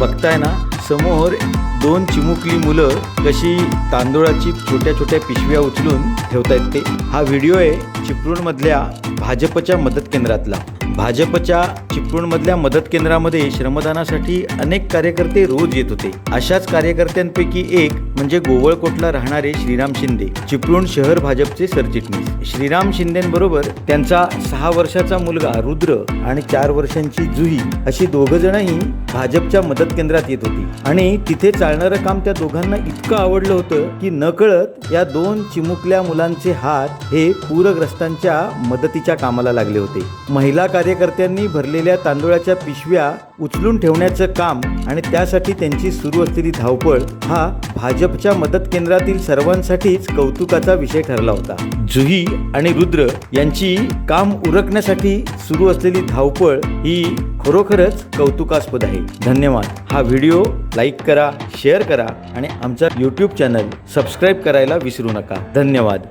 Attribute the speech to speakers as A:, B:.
A: बघताय ना समोर दोन चिमुकली मुलं कशी तांदूळाची छोट्या छोट्या पिशव्या उचलून ठेवतायत ते. हा व्हिडिओ आहे चिपळूणमधल्या भाजपच्या मदत केंद्रातला. भाजपच्या चिपळूणमधल्या मदत केंद्रामध्ये श्रमदानासाठी अनेक कार्यकर्ते रोज येत होते. अशाच कार्यकर्त्यांपैकी एक म्हणजे गोवळकोटला राहणारे श्रीराम शिंदे. चिपळूण शहर भाजपचे सरचिटणीस. श्रीराम शिंदेबरोबर त्यांचा सहा वर्षाचा मुलगा रुद्र आणि चार वर्षांची जुही अशी दोघ जणही भाजपच्या मदत केंद्रात येत होती. आणि तिथे चालणारं काम त्या दोघांना इतकं आवडलं होतं की नकळत या दोन चिमुकल्या मुलांचे हात हे पूरग्रस्तांच्या मदतीच्या कामाला लागले होते. महिला कार्यकर्त्यांनी भरलेल्या तांदूळाच्या पिशव्या उचलून ठेवण्याचं काम आणि त्यासाठी त्यांची सुरू असलेली धावपळ हा भाजपच्या मदत केंद्रातील सर्वांसाठीच कौतुकाचा विषय ठरला होता. जुही आणि रुद्र यांची काम उरकण्यासाठी सुरू असलेली धावपळ ही खरोखरच कौतुकास्पद आहे. धन्यवाद. हा व्हिडिओ लाईक करा शेअर करा आणि आमचा यूट्यूब चॅनल सबस्क्राईब करायला विसरू नका. धन्यवाद.